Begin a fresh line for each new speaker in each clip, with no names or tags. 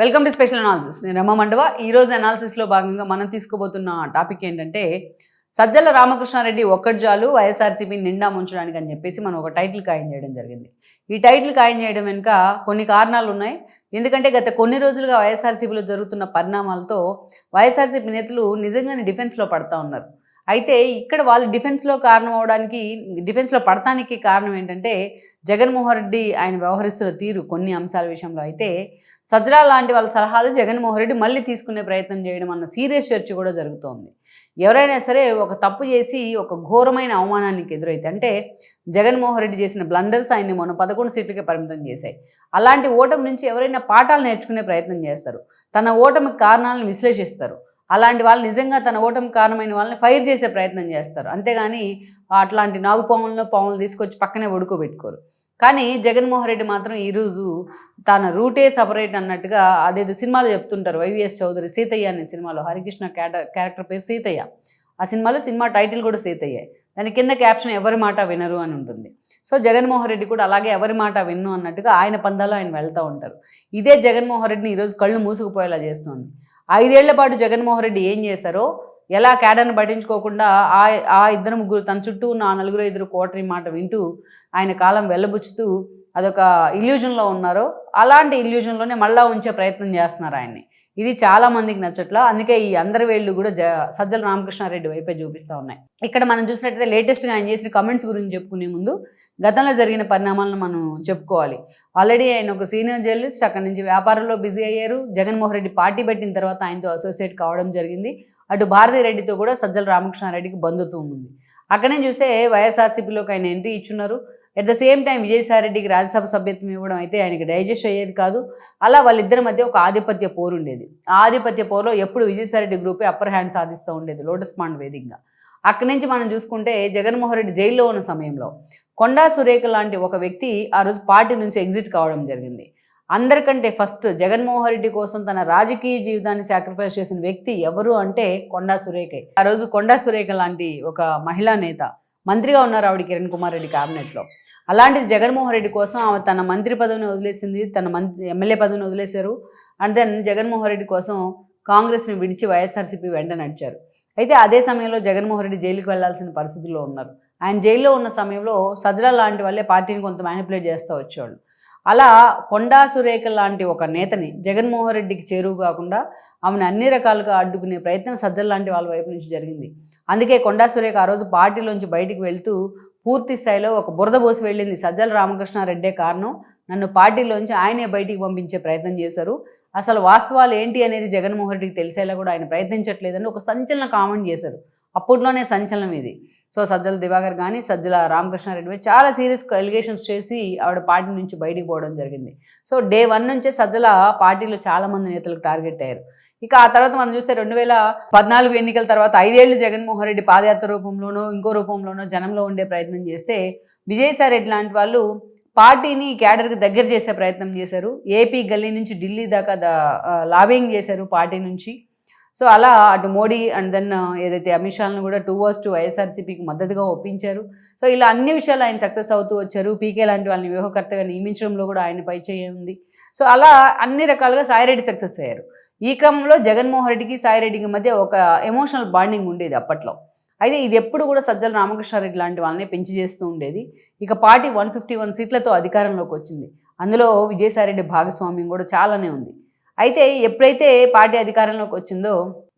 Welcome to special analysis నేను రమ మండవ. ఈ రోజు అనాలిసిస్లో భాగంగా మనం తీసుకోబోతున్న టాపిక్ ఏంటంటే సజ్జల రామకృష్ణారెడ్డి ఒక్కటి జాలు వైఎస్ఆర్సీపీ నిండా ముంచడానికి అని చెప్పేసి మనం ఒక టైటిల్ ఖాయం చేయడం జరిగింది. ఈ టైటిల్ ఖాయం చేయడం వెనుక కొన్ని కారణాలు ఉన్నాయి. ఎందుకంటే గత కొన్ని రోజులుగా వైఎస్ఆర్సీపీలో జరుగుతున్న పరిణామాలతో వైఎస్ఆర్సీపీ నేతలు నిజంగానే డిఫెన్స్లో పడతా ఉన్నారు. అయితే ఇక్కడ వాళ్ళు డిఫెన్స్లో కారణం అవడానికి డిఫెన్స్లో పడటానికి కారణం ఏంటంటే జగన్మోహన్ రెడ్డి ఆయన వ్యవహరిస్తున్న తీరు కొన్ని అంశాల విషయంలో అయితే సజ్రా లాంటి వాళ్ళ సలహాలు జగన్మోహన్ రెడ్డి మళ్ళీ తీసుకునే ప్రయత్నం చేయడం అన్న సీరియస్ చర్చ కూడా జరుగుతోంది. ఎవరైనా సరే ఒక తప్పు చేసి ఒక ఘోరమైన అవమానానికి ఎదురైతే అంటే జగన్మోహన్ రెడ్డి చేసిన బ్లండర్స్ ఆయన్ని మొన్న పదకొండు సీట్లకే పరిమితం చేశాయి. అలాంటి ఓటమి నుంచి ఎవరైనా పాఠాలు నేర్చుకునే ప్రయత్నం చేస్తారు. తన ఓటమికి కారణాలను విశ్లేషిస్తారు. అలాంటి వాళ్ళు నిజంగా తన ఓటమి కారణమైన వాళ్ళని ఫైర్ చేసే ప్రయత్నం చేస్తారు. అంతేగాని అట్లాంటి నాగు పాములను పాములు తీసుకొచ్చి పక్కనే ఒడుకోబెట్టుకోరు కానీ జగన్మోహన్ రెడ్డి మాత్రం ఈరోజు తన రూటే సపరేట్ అన్నట్టుగా అదేదో సినిమాలు చెప్తుంటారు. వైవిఎస్ చౌదరి సీతయ్య అనే సినిమాలో హరికృష్ణ క్యారెక్టర్ పేరు సీతయ్య. ఆ సినిమాలో సినిమా టైటిల్ కూడా సీతయ్యే. దాని కింద క్యాప్షన్ ఎవరి మాట వినరు అని ఉంటుంది. సో జగన్మోహన్ రెడ్డి కూడా అలాగే ఎవరి మాట విన్ను అన్నట్టుగా ఆయన పందాలో ఆయన వెళ్తూ ఉంటారు. ఇదే జగన్మోహన్ రెడ్డిని ఈరోజు కళ్ళు మూసుకుపోయేలా చేస్తుంది. ఐదేళ్ళ పాటు జగన్మోహన్ రెడ్డి ఏం చేశారో ఎలా కేడర్ను పట్టించుకోకుండా ఆ ఆ ఇద్దరు ముగ్గురు తన చుట్టూ ఉన్న ఆ నలుగురు ఇద్దరు కోటరి మాట వింటూ ఆయన కాలం వెళ్ళబుచ్చుతూ అదొక ఇల్యూజన్లో ఉన్నారో అలాంటి ఇల్యూజన్లోనే మళ్ళా ఉంచే ప్రయత్నం చేస్తున్నారు ఆయన్ని. ఇది చాలా మందికి నచ్చట్లా. అందుకే ఈ అందరి వేళ్ళు కూడా జ సజ్జల రామకృష్ణారెడ్డి వైపే చూపిస్తూ ఉన్నాయి. ఇక్కడ మనం చూసినట్టయితే లేటెస్ట్గా ఆయన చేసిన కమెంట్స్ గురించి చెప్పుకునే ముందు గతంలో జరిగిన పరిణామాలను మనం చెప్పుకోవాలి. ఆల్రెడీ ఆయన ఒక సీనియర్ జర్నలిస్ట్ అక్కడి నుంచి వ్యాపారంలో బిజీ అయ్యారు. జగన్మోహన్ రెడ్డి పార్టీ పెట్టిన తర్వాత ఆయనతో అసోసియేట్ కావడం జరిగింది. అటు భారతీ రెడ్డితో కూడా సజ్జల రామకృష్ణారెడ్డికి బంధుత్వం ఉంది. అక్కడే చూస్తే వైఎస్ఆర్సీపీలోకి ఆయన ఎంట్రీ ఇచ్చున్నారు. అట్ ద సేమ్ టైం విజయసాయిరెడ్డికి రాజ్యసభ సభ్యత్వం ఇవ్వడం అయితే ఆయనకి డైజెస్ట్ అయ్యేది కాదు. అలా వాళ్ళిద్దరి మధ్య ఒక ఆధిపత్య పోరు ఉండేది. ఆ ఆధిపత్య పోరులో ఎప్పుడు విజయసాయిరెడ్డి గ్రూపే అప్పర్ హ్యాండ్ సాధిస్తూ ఉండేది లోటస్ పాండ్ వేదికగా. అక్కడి నుంచి మనం చూసుకుంటే జగన్మోహన్ రెడ్డి జైల్లో ఉన్న సమయంలో కొండా సురేఖ లాంటి ఒక వ్యక్తి ఆ రోజు పార్టీ నుంచి ఎగ్జిట్ కావడం జరిగింది. అందరికంటే ఫస్ట్ జగన్మోహన్ రెడ్డి కోసం తన రాజకీయ జీవితాన్ని సాక్రిఫైస్ చేసిన వ్యక్తి ఎవరు అంటే కొండా సురేఖే. ఆ రోజు కొండా సురేఖ లాంటి ఒక మహిళా నేత మంత్రిగా ఉన్నారు ఆవిడ కిరణ్ కుమార్ రెడ్డి క్యాబినెట్లో అలాంటిది జగన్మోహన్ రెడ్డి కోసం ఆమె తన మంత్రి పదవిని వదిలేసింది తన మంత్రి ఎమ్మెల్యే పదవిని వదిలేశారు. అండ్ దెన్ జగన్మోహన్ రెడ్డి కోసం కాంగ్రెస్ని విడిచి వైఎస్ఆర్సీపీ వెంట నడిచారు. అయితే అదే సమయంలో జగన్మోహన్ రెడ్డి జైలుకి వెళ్ళాల్సిన పరిస్థితుల్లో ఉన్నారు. ఆయన జైల్లో ఉన్న సమయంలో సజ్రా లాంటి వాళ్ళే పార్టీని కొంత మ్యానిపులేట్ చేస్తూ వచ్చేవాళ్ళు. అలా కొండా సురేఖ లాంటి ఒక నేతని జగన్మోహన్ రెడ్డికి చేరువు కాకుండా ఆమెను అన్ని రకాలుగా అడ్డుకునే ప్రయత్నం సజ్జల లాంటి వాళ్ళ వైపు నుంచి జరిగింది. అందుకే కొండా సురేఖ ఆ రోజు పార్టీలోంచి బయటికి వెళ్తూ పూర్తి స్థాయిలో ఒక బురద పోసి వెళ్ళింది. సజ్జల రామకృష్ణారెడ్డే కారణం నన్ను పార్టీలోంచి ఆయనే బయటికి పంపించే ప్రయత్నం చేశారు. అసలు వాస్తవాలు ఏంటి అనేది జగన్మోహన్ రెడ్డికి తెలిసేలా కూడా ఆయన ప్రయత్నించట్లేదని ఒక సంచలన కామెంట్ చేశారు. అప్పట్లోనే సంచలనం ఇది. సో సజ్జల దివాకర్ కానీ సజ్జల రామకృష్ణారెడ్డి మీద చాలా సీరియస్ ఎలిగేషన్స్ చేసి ఆవిడ పార్టీ నుంచి బయటికి పోవడం జరిగింది. సో డే వన్ నుంచే సజ్జల పార్టీలో చాలా మంది నేతలకు టార్గెట్ అయ్యారు. ఇక ఆ తర్వాత మనం చూస్తే రెండు వేల పద్నాలుగు ఎన్నికల తర్వాత ఐదేళ్ళు జగన్మోహన్ రెడ్డి పాదయాత్ర రూపంలోనో ఇంకో రూపంలోనో జనంలో ఉండే ప్రయత్నం చేస్తే విజయసాయి రెడ్డి లాంటి వాళ్ళు పార్టీని క్యాడర్కి దగ్గర చేసే ప్రయత్నం చేశారు. ఏపీ గల్లీ నుంచి ఢిల్లీ దాకా లాబింగ్ చేశారు పార్టీ నుంచి. సో అలా అటు మోడీ అండ్ దెన్ ఏదైతే అమిత్ షాలను కూడా టూ వర్స్ టు వైఎస్ఆర్సీపీకి మద్దతుగా ఒప్పించారు. సో ఇలా అన్ని విషయాలు ఆయన సక్సెస్ అవుతూ వచ్చారు. పీకే లాంటి వాళ్ళని వ్యూహకర్తగా నియమించడంలో కూడా ఆయన పై ఉంది. సో అలా అన్ని రకాలుగా సాయిరెడ్డి సక్సెస్ అయ్యారు. ఈ క్రమంలో జగన్మోహన్ రెడ్డికి సాయిరెడ్డికి మధ్య ఒక ఎమోషనల్ బాండింగ్ ఉండేది అప్పట్లో. అయితే ఇది ఎప్పుడు కూడా సజ్జల రామకృష్ణారెడ్డి లాంటి వాళ్ళని పెంచి చేస్తూ ఉండేది. ఇక పార్టీ వన్ ఫిఫ్టీ వన్ సీట్లతో అధికారంలోకి వచ్చింది. అందులో విజయసాయిరెడ్డి భాగస్వామ్యం కూడా చాలానే ఉంది. అయితే ఎప్పుడైతే పార్టీ అధికారంలోకి వచ్చిందో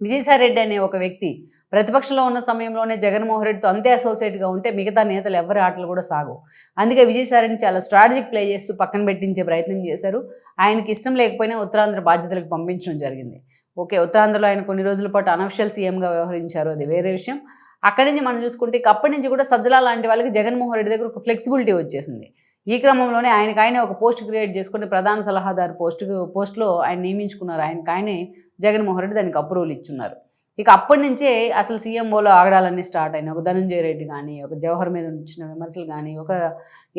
విజయసాయిరెడ్డి అనే ఒక వ్యక్తి ప్రతిపక్షంలో ఉన్న సమయంలోనే జగన్మోహన్ రెడ్డితో అంతే అసోసియేట్గా ఉంటే మిగతా నేతలు ఎవరి ఆటలు కూడా సాగు అందుకే విజయసాయిరెడ్డిని చాలా స్ట్రాటజిక్ ప్లే చేస్తూ పక్కన పెట్టించే ప్రయత్నం చేశారు. ఆయనకి ఇష్టం లేకపోయినా ఉత్తరాంధ్ర బాధ్యతలకు పంపించడం జరిగింది. ఓకే ఉత్తరాంధ్రలో ఆయన కొన్ని రోజుల పాటు అనఫిషియల్ సీఎంగా వ్యవహరించారు. అది వేరే విషయం. అక్కడి నుంచి మనం చూసుకుంటే ఇక అప్పటి నుంచి కూడా సజ్జల లాంటి వాళ్ళకి జగన్మోహన్ రెడ్డి దగ్గర ఒక ఫ్లెక్సిబిలిటీ వచ్చేసింది. ఈ క్రమంలోనే ఆయనకు ఆయనే ఒక పోస్ట్ క్రియేట్ చేసుకుని ప్రధాన సలహాదారు పోస్ట్ పోస్ట్లో ఆయన నియమించుకున్నారు. ఆయనకు ఆయనే జగన్మోహన్ రెడ్డి దానికి అప్రూవల్ ఇచ్చున్నారు. ఇక అప్పటి నుంచే అసలు సీఎంఓలో ఆగడాలన్నీ స్టార్ట్ అయినాయి. ఒక ధనంజయ రెడ్డి కానీ ఒక జవహర్ మీద వచ్చిన విమర్శలు కానీ ఒక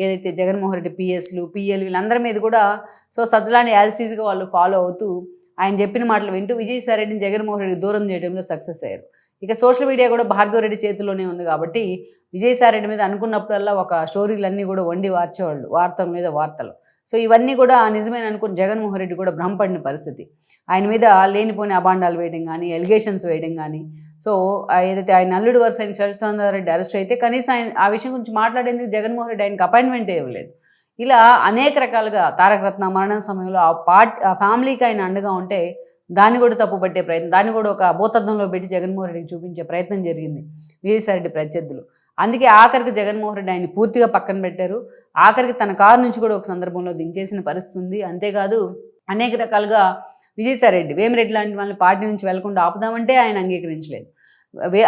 ఏదైతే జగన్మోహన్ రెడ్డి పిఎస్లు పిఎల్ వీళ్ళందరి మీద కూడా సో సజ్జలాని యాజ్ టీజ్గా వాళ్ళు ఫాలో అవుతూ ఆయన చెప్పిన మాటలు వింటూ విజయసాయి రెడ్డిని జగన్మోహన్ రెడ్డికి దూరం చేయడంలో సక్సెస్ అయ్యారు. ఇక సోషల్ మీడియా కూడా భార్గవరెడ్డి చేతిలోనే ఉంది కాబట్టి విజయసాయి రెడ్డి మీద అనుకున్నప్పుడల్లా ఒక స్టోరీలన్నీ కూడా వండి వార్చేవాళ్ళు వార్తల మీద వార్తలు. సో ఇవన్నీ కూడా నిజమైన అనుకుని జగన్మోహన్ రెడ్డి కూడా భ్రమపడిన పరిస్థితి. ఆయన మీద లేనిపోని అబాండాలు వేయడం కానీ ఎలిగేషన్స్ వేయడం కానీ సో ఏదైతే ఆయన అల్లుడు వరుస అయిన రెడ్డి అరెస్ట్ అయితే కనీసం ఆయన ఆ విషయం గురించి మాట్లాడేందుకు జగన్మోహన్ రెడ్డి ఆయనకి అపాయింట్మెంట్ ఇవ్వలేదు. ఇలా అనేక రకాలుగా తారక రత్న మరణం సమయంలో ఆ పార్ట్ ఆ ఫ్యామిలీకి ఆయన అండగా ఉంటే దాన్ని కూడా తప్పు పట్టే ప్రయత్నం దాన్ని కూడా ఒక భూతత్వంలో పెట్టి జగన్మోహన్ రెడ్డికి చూపించే ప్రయత్నం జరిగింది విజయసాయిరెడ్డి ప్రత్యర్థులు. అందుకే ఆఖరికి జగన్మోహన్ రెడ్డి ఆయన పూర్తిగా పక్కన పెట్టారు. ఆఖరికి తన కారు నుంచి కూడా ఒక సందర్భంలో దించేసిన పరిస్థితి ఉంది. అంతేకాదు అనేక రకాలుగా విజయసాయిరెడ్డి వేమిరెడ్డి లాంటి వాళ్ళని పార్టీ నుంచి వెళ్ళకుండా ఆపుదామంటే ఆయన అంగీకరించలేదు.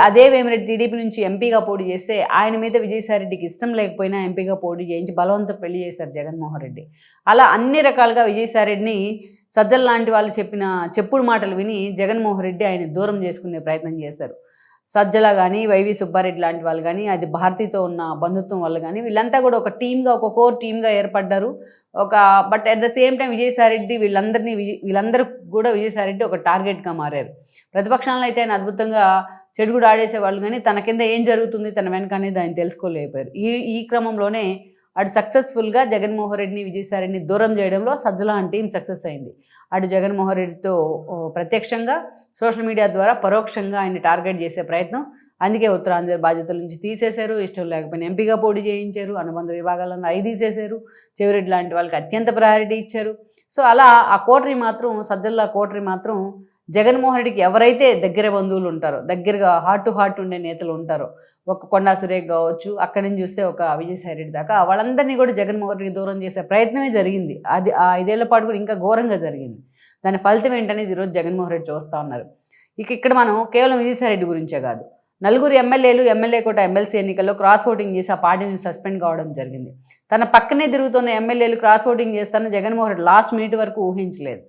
అదే వేమిరెడ్డి టీడీపీ నుంచి ఎంపీగా పోటీ చేస్తే ఆయన మీద విజయసాయిరెడ్డికి ఇష్టం లేకపోయినా ఎంపీగా పోటీ చేయించి బలవంతం పెళ్ళి చేశారు జగన్మోహన్ రెడ్డి. అలా అన్ని రకాలుగా విజయసాయిరెడ్డిని సజ్జల్ లాంటి వాళ్ళు చెప్పిన చెప్పుడు మాటలు విని జగన్మోహన్ రెడ్డి ఆయన దూరం చేసుకునే ప్రయత్నం చేశారు. సజ్జల కానీ వైవి సుబ్బారెడ్డి లాంటి వాళ్ళు కానీ అది భారతితో ఉన్న బంధుత్వం వల్ల కానీ వీళ్ళంతా కూడా ఒక టీమ్గా ఒక కోర్ టీమ్గా ఏర్పడ్డారు. ఒక but at the same time Vijayasaireddy వీళ్ళందరినీ విజయ్ వీళ్ళందరూ కూడా విజయసాయిరెడ్డి ఒక టార్గెట్గా మారారు. ప్రతిపక్షాలను అయితే ఆయన అద్భుతంగా చెడుగుడు ఆడేసేవాళ్ళు కానీ తన కింద ఏం జరుగుతుంది తన వెనక అనేది ఆయన తెలుసుకోలేకపోయారు. ఈ ఈ క్రమంలోనే అటు సక్సెస్ఫుల్గా జగన్మోహన్ రెడ్డిని విజయసాయిరెడ్డిని దూరం చేయడంలో సజ్జల టీం సక్సెస్ అయింది. అటు జగన్మోహన్ రెడ్డితో ప్రత్యక్షంగా సోషల్ మీడియా ద్వారా పరోక్షంగా ఆయన టార్గెట్ చేసే ప్రయత్నం. అందుకే ఉత్తరాంధ్ర బాధ్యతల నుంచి తీసేశారు. ఇష్టం లేకపోయినా ఎంపీగా పోటీ చేయించారు. అనుబంధ విభాగాలను అవి తీసేశారు. చెవిరెడ్డి లాంటి వాళ్ళకి అత్యంత ప్రయారిటీ ఇచ్చారు. సో అలా ఆ కోటరీ మాత్రం సజ్జల్లా కోటరీ మాత్రం జగన్మోహన్ రెడ్డికి ఎవరైతే దగ్గర బంధువులు ఉంటారో దగ్గరగా హార్ట్ టు హార్ట్ ఉండే నేతలు ఉంటారో ఒక కొండా సురేఖ్ కావచ్చు అక్కడి నుంచి చూస్తే ఒక విజయసాయి రెడ్డి దాకా వాళ్ళందరినీ కూడా జగన్మోహన్ రెడ్డికి దూరం చేసే ప్రయత్నమే జరిగింది. అది ఆ ఐదేళ్ళ పాటు కూడా ఇంకా ఘోరంగా జరిగింది. దాని ఫలితం ఏంటనేది ఈరోజు జగన్మోహన్ రెడ్డి చూస్తూ ఉన్నారు. ఇక ఇక్కడ మనం కేవలం విజయసాయి రెడ్డి గురించే కాదు నలుగురు ఎమ్మెల్యేలు ఎమ్మెల్యే కోట ఎమ్మెల్సీ ఎన్నికల్లో క్రాస్ ఓటింగ్ చేసి ఆ పార్టీని సస్పెండ్ కావడం జరిగింది. తన పక్కనే తిరుగుతున్న ఎమ్మెల్యేలు క్రాస్ ఓటింగ్ చేస్తానని జగన్మోహన్ రెడ్డి లాస్ట్ మినిట్ వరకు ఊహించలేదు.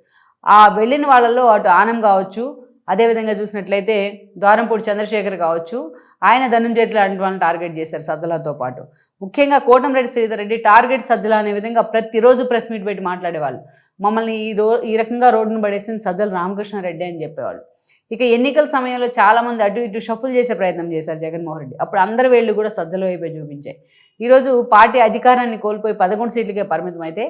ఆ వెళ్ళిన వాళ్ళల్లో అటు ఆనం కావచ్చు అదేవిధంగా చూసినట్లయితే ద్వారంపూడి చంద్రశేఖర్ కావచ్చు ఆయన ధనుంజయ లాంటి వాళ్ళని టార్గెట్ చేశారు సజ్జలతో పాటు. ముఖ్యంగా కోటంరెడ్డి శ్రీధర్ రెడ్డి టార్గెట్ సజ్జల అనే విధంగా ప్రతిరోజు ప్రెస్ మీట్ పెట్టి మాట్లాడేవాళ్ళు. మమ్మల్ని ఈ రో ఈ రకంగా రోడ్డును పడేసింది సజ్జల రామకృష్ణారెడ్డి అని చెప్పేవాళ్ళు. ఇక ఎన్నికల సమయంలో చాలామంది అటు ఇటు షఫుల్ చేసే ప్రయత్నం చేశారు జగన్మోహన్ రెడ్డి. అప్పుడు అందరి వేళ్ళు కూడా సజ్జల వైపే చూపించాయి. ఈరోజు పార్టీ అధికారాన్ని కోల్పోయి పదకొండు సీట్లకే పరిమితం అయితే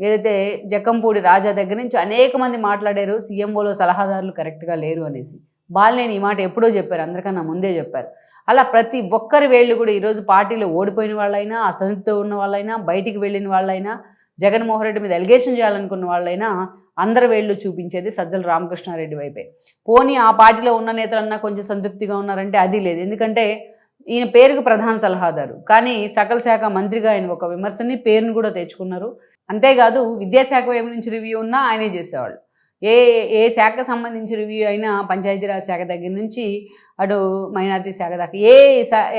ఏదైతే జక్కంపూడి రాజా దగ్గర నుంచి అనేక మంది మాట్లాడారు సీఎంఓలో సలహాదారులు కరెక్ట్గా లేరు అనేసి. బాలినేని ఈ మాట ఎప్పుడో చెప్పారు అందరికన్నా ముందే చెప్పారు. అలా ప్రతి ఒక్కరి వేళ్ళు కూడా ఈరోజు పార్టీలో ఓడిపోయిన వాళ్ళైనా అసంతృప్తితో ఉన్న వాళ్ళైనా బయటికి వెళ్ళిన వాళ్ళైనా జగన్మోహన్ రెడ్డి మీద ఎలిగేషన్ చేయాలనుకున్న వాళ్ళైనా అందరి వేళ్ళు చూపించేది సజ్జల రామకృష్ణారెడ్డి వైపే. పోనీ ఆ పార్టీలో ఉన్న నేతలన్నా కొంచెం సంతృప్తిగా ఉన్నారంటే అది లేదు. ఎందుకంటే ఈయన పేరుకు ప్రధాన సలహాదారు. కానీ సకల శాఖ మంత్రిగా ఆయన ఒక విమర్శని పేరును కూడా తెచ్చుకున్నారు. అంతేకాదు విద్యాశాఖ వైపు నుంచి రివ్యూ ఉన్నా ఆయనే చేసేవాళ్ళు. ఏ ఏ శాఖకు సంబంధించి రివ్యూ అయినా పంచాయతీరాజ్ శాఖ దగ్గర నుంచి అటు మైనార్టీ శాఖ దాకా ఏ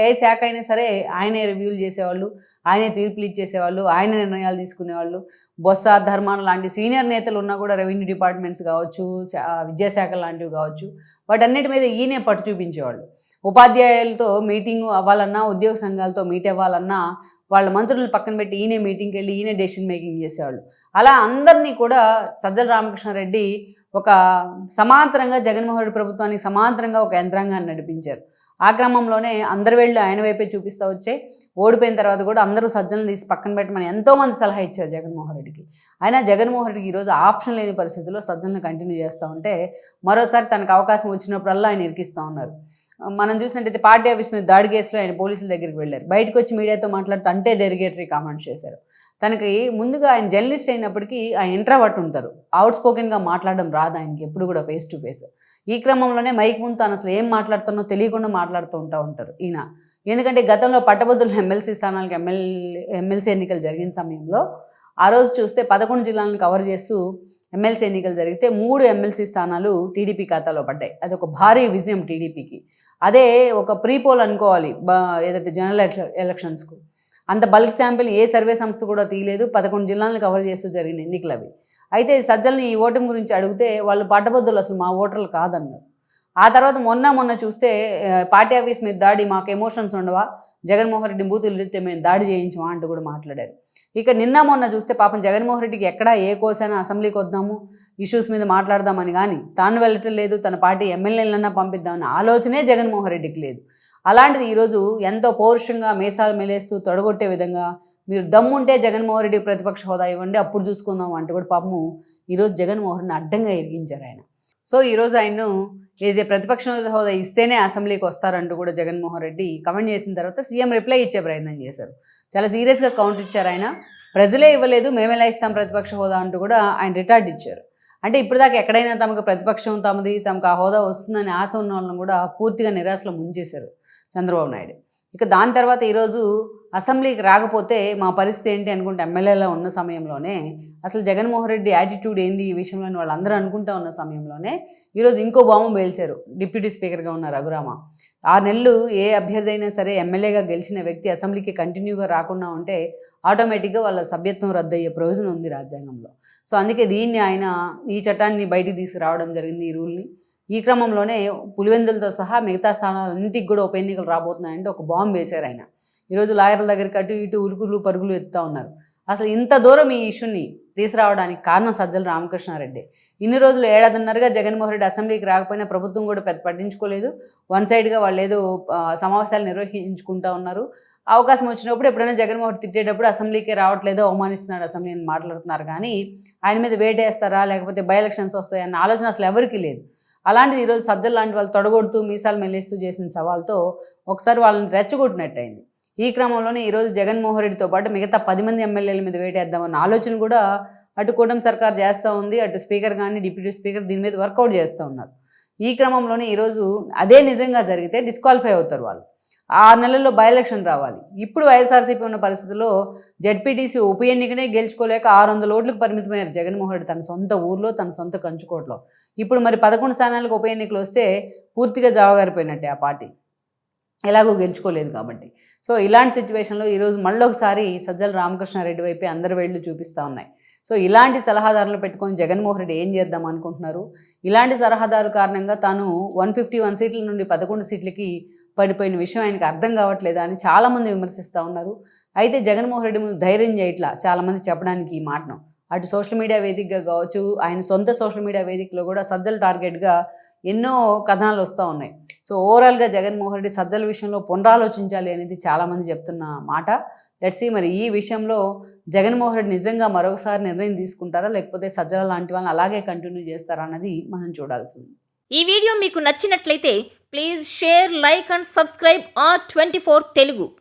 ఏ శాఖ అయినా సరే ఆయనే రివ్యూలు చేసేవాళ్ళు ఆయనే తీర్పులు ఇచ్చేసేవాళ్ళు ఆయన నిర్ణయాలు తీసుకునేవాళ్ళు. బొత్స ధర్మాన లాంటి సీనియర్ నేతలు ఉన్నా కూడా రెవెన్యూ డిపార్ట్మెంట్స్ కావచ్చు విద్యాశాఖ లాంటివి కావచ్చు వాటన్నిటి మీద ఈయనే పట్టు చూపించేవాళ్ళు. ఉపాధ్యాయులతో మీటింగ్ అవ్వాలన్నా ఉద్యోగ సంఘాలతో మీట్ అవ్వాలన్నా వాళ్ళ మంత్రులు పక్కన పెట్టి ఈయనే మీటింగ్కి వెళ్ళి ఈయనే డెసిషన్ మేకింగ్ చేసేవాళ్ళు. అలా అందరినీ కూడా సజ్జల రామకృష్ణారెడ్డి ఒక సమాంతరంగా జగన్మోహన్ రెడ్డి ప్రభుత్వానికి సమాంతరంగా ఒక యంత్రాంగాన్ని నడిపించారు. ఆ క్రమంలోనే అందరి వెళ్ళి ఆయన వైపే చూపిస్తూ వచ్చే ఓడిపోయిన తర్వాత కూడా అందరూ సజ్జలను తీసి పక్కన పెట్టమని ఎంతోమంది సలహా ఇచ్చారు జగన్మోహన్ రెడ్డికి అయినా జగన్మోహన్ రెడ్డికి ఈరోజు ఆప్షన్ లేని పరిస్థితుల్లో సజ్జలను కంటిన్యూ చేస్తూ ఉంటే మరోసారి తనకు అవకాశం వచ్చినప్పుడల్లా ఆయన ఇరికిస్తూ ఉన్నారు. మనం చూసినట్టయితే పార్టీ ఆఫీస్ మీద దాడి కేసులో ఆయన పోలీసుల దగ్గరికి వెళ్ళారు. బయటకు వచ్చి మీడియాతో మాట్లాడుతూ అంటే డెరిగేటరీ కామెంట్స్ చేశారు. తనకి ముందుగా ఆయన జర్నలిస్ట్ అయినప్పటికీ ఆయన ఇంట్రావర్ట్ ఉంటారు. అవుట్ స్పోకెన్గా మాట్లాడడం రాదు ఆయనకి ఎప్పుడు కూడా ఫేస్ టు ఫేస్ ఈ క్రమంలోనే మైక్ ముందు తను అసలు ఏం మాట్లాడుతున్నో తెలియకుండా మాట్లాడుతూ ఉంటా ఉంటారు ఈయన. ఎందుకంటే గతంలో పట్టభద్రుల ఎమ్మెల్సీ స్థానాలకు ఎమ్మెల్యే ఎమ్మెల్సీ ఎన్నికలు జరిగిన సమయంలో ఆ రోజు చూస్తే పదకొండు జిల్లాలను కవర్ చేస్తూ ఎమ్మెల్సీ ఎన్నికలు జరిగితే మూడు ఎమ్మెల్సీ స్థానాలు టీడీపీ ఖాతాలో పడ్డాయి. అది ఒక భారీ విజయం టీడీపీకి. అదే ఒక ప్రీపోల్ అనుకోవాలి ఏదైతే జనరల్ ఎలక్షన్స్కు అంత బల్క్ శాంపిల్ ఏ సర్వే సంస్థ కూడా తీయలేదు. పదకొండు జిల్లాలను కవర్ చేస్తూ జరిగిన ఎన్నికలు అవి. అయితే సజ్జల్ని ఈ ఓటమి గురించి అడిగితే వాళ్ళు పట్టబద్దులు అసలు మా ఓటర్లు కాదన్నారు. ఆ తర్వాత మొన్న మొన్న చూస్తే పార్టీ ఆఫీస్ మీద దాడి మాకు ఎమోషన్స్ ఉండవా? జగన్మోహన్ రెడ్డి బూతులు తిరిగితే మేము దాడి చేయించమా అంటూ కూడా మాట్లాడారు. ఇక నిన్న మొన్న చూస్తే పాపం జగన్మోహన్ రెడ్డికి ఎక్కడా ఏ కోసైనా అసెంబ్లీకి వద్దాము ఇష్యూస్ మీద మాట్లాడదామని. కానీ తాను వెళ్ళటం లేదు తన పార్టీ ఎమ్మెల్యేలన్నా పంపిద్దామని ఆలోచనే జగన్మోహన్ రెడ్డికి లేదు. అలాంటిది ఈరోజు ఎంతో పౌరుషంగా మేసాలు మెలేస్తూ తొడగొట్టే విధంగా మీరు దమ్ముంటే జగన్మోహన్ రెడ్డి ప్రతిపక్ష హోదా ఇవ్వండి అప్పుడు చూసుకుందాం అంటూ కూడా పాపము ఈరోజు జగన్మోహన్ అడ్డంగా ఎరిగించారు ఆయన. సో ఈరోజు ఆయన్ను ఏదైతే ప్రతిపక్ష హోదా ఇస్తేనే అసెంబ్లీకి వస్తారంటూ కూడా జగన్మోహన్ రెడ్డి కమెంట్ చేసిన తర్వాత సీఎం రిప్లై ఇచ్చే ప్రయత్నం చేశారు. చాలా సీరియస్గా కౌంటర్ ఇచ్చారు ఆయన. ప్రజలే ఇవ్వలేదు మేము ఎలా ఇస్తాం ప్రతిపక్ష హోదా అంటూ కూడా ఆయన రిటార్డ్ ఇచ్చారు. అంటే ఇప్పటిదాకా ఎక్కడైనా తమకు ప్రతిపక్షం తమది తమకు ఆ హోదా వస్తుందని ఆశ ఉన్న వాళ్ళని కూడా పూర్తిగా నిరాశలో ముంచేశారు. చంద్రబాబు నాయుడు. ఇక దాని తర్వాత ఈరోజు అసెంబ్లీకి రాకపోతే మా పరిస్థితి ఏంటి అనుకుంటే ఎమ్మెల్యేలో ఉన్న సమయంలోనే అసలు జగన్మోహన్ రెడ్డి యాటిట్యూడ్ ఏంది ఈ విషయంలో వాళ్ళందరూ అనుకుంటా ఉన్న సమయంలోనే ఈరోజు ఇంకో బాంబు పేల్చారు డిప్యూటీ స్పీకర్గా ఉన్న రఘురామ. ఆరు నెలలు ఏ అభ్యర్థి అయినా సరే ఎమ్మెల్యేగా గెలిచిన వ్యక్తి అసెంబ్లీకి కంటిన్యూగా రాకుండా ఉంటే ఆటోమేటిక్గా వాళ్ళ సభ్యత్వం రద్దు అయ్యే ప్రయోజనం ఉంది రాజ్యాంగంలో. సో అందుకే దీన్ని ఆయన ఈ చట్టాన్ని బయటికి తీసుకురావడం జరిగింది ఈ రూల్ని. ఈ క్రమంలోనే పులివెందులతో సహా మిగతా స్థానాలన్నింటికి కూడా ఉప ఎన్నికలు రాబోతున్నాయంటే ఒక బాంబు వేశారు ఆయన. ఈరోజు లాయర్ల దగ్గరికి అటు ఇటు ఉరుకులు పరుగులు ఎత్తుతా ఉన్నారు. అసలు ఇంత దూరం ఈ ఇష్యూని తీసుకురావడానికి కారణం సజ్జల రామకృష్ణారెడ్డి. ఇన్ని రోజులు ఏడాదిన్నరగా జగన్మోహన్ రెడ్డి అసెంబ్లీకి రాకపోయినా ప్రభుత్వం కూడా పెద్ద పట్టించుకోలేదు. వన్ సైడ్గా వాళ్ళు ఏదో సమావేశాలు నిర్వహించుకుంటా ఉన్నారు. అవకాశం వచ్చినప్పుడు ఎప్పుడైనా జగన్మోహన్ తిట్టేటప్పుడు అసెంబ్లీకి రావట్లేదో అవమానిస్తున్నాడు అసెంబ్లీ అని మాట్లాడుతున్నారు. కానీ ఆయన మీద వేటేస్తారా లేకపోతే బై ఎలక్షన్స్ వస్తాయన్న ఆలోచన అసలు ఎవరికీ లేదు. అలాంటిది ఈరోజు సజ్జలు లాంటి వాళ్ళు తొడగొడుతూ మీసాలు మెల్లేస్తూ చేసిన సవాల్తో ఒకసారి వాళ్ళని రెచ్చగొట్టినట్టయింది. ఈ క్రమంలోనే ఈరోజు జగన్మోహన్ రెడ్డితో పాటు మిగతా పది మంది ఎమ్మెల్యేల మీద వేటేద్దామన్న ఆలోచన కూడా అటు కూటమి సర్కార్ చేస్తూ ఉంది అటు స్పీకర్ కానీ డిప్యూటీ స్పీకర్ దీని మీద వర్కౌట్ చేస్తూ ఉన్నారు. ఈ క్రమంలోనే ఈరోజు అదే నిజంగా జరిగితే డిస్క్వాలిఫై అవుతారు వాళ్ళు. ఆరు నెలల్లో బై ఎలక్షన్ రావాలి. ఇప్పుడు వైఎస్ఆర్సీపీ ఉన్న పరిస్థితుల్లో జడ్పీటీసీ ఉప ఎన్నికనే గెలుచుకోలేక ఆరు వందల ఓట్లకు పరిమితమయ్యారు జగన్మోహన్ రెడ్డి తన సొంత ఊర్లో తన సొంత కంచుకోట్లో. ఇప్పుడు మరి పదకొండు స్థానాలకు ఉప ఎన్నికలు వస్తే పూర్తిగా జావగారిపోయినట్టే ఆ పార్టీ. ఎలాగో గెలుచుకోలేదు కాబట్టి. సో ఇలాంటి సిచ్యువేషన్లో ఈరోజు మళ్ళీ ఒకసారి సజ్జల రామకృష్ణారెడ్డి వైపే అందరి వేళ్ళు చూపిస్తూ ఉన్నాయి. సో ఇలాంటి సలహాదారులు పెట్టుకొని జగన్మోహన్ రెడ్డి ఏం చేద్దాం అనుకుంటున్నారు? ఇలాంటి సలహాదారు కారణంగా తాను వన్ ఫిఫ్టీ వన్ సీట్ల నుండి పదకొండు సీట్లకి పడిపోయిన విషయం ఆయనకి అర్థం కావట్లేదా అని చాలామంది విమర్శిస్తూ ఉన్నారు. అయితే జగన్మోహన్ రెడ్డి ముందు ధైర్యం చేయట్లా చాలామంది చెప్పడానికి ఈ మాటను. అటు సోషల్ మీడియా వేదికగా కావచ్చు ఆయన సొంత సోషల్ మీడియా వేదికలో కూడా సజ్జల టార్గెట్గా ఎన్నో కథనాలు వస్తూ ఉన్నాయి. సో ఓవరాల్గా జగన్మోహన్ రెడ్డి సజ్జల విషయంలో పునరాలోచించాలి అనేది చాలామంది చెప్తున్న మాట. లెట్సీ మరి ఈ విషయంలో జగన్మోహన్ రెడ్డి నిజంగా మరొకసారి నిర్ణయం తీసుకుంటారా? లేకపోతే సజ్జల లాంటి వాళ్ళని అలాగే కంటిన్యూ చేస్తారా అన్నది మనం చూడాల్సింది
ఈ వీడియో మీకు నచ్చినట్లయితే please share like and subscribe R twenty Telugu.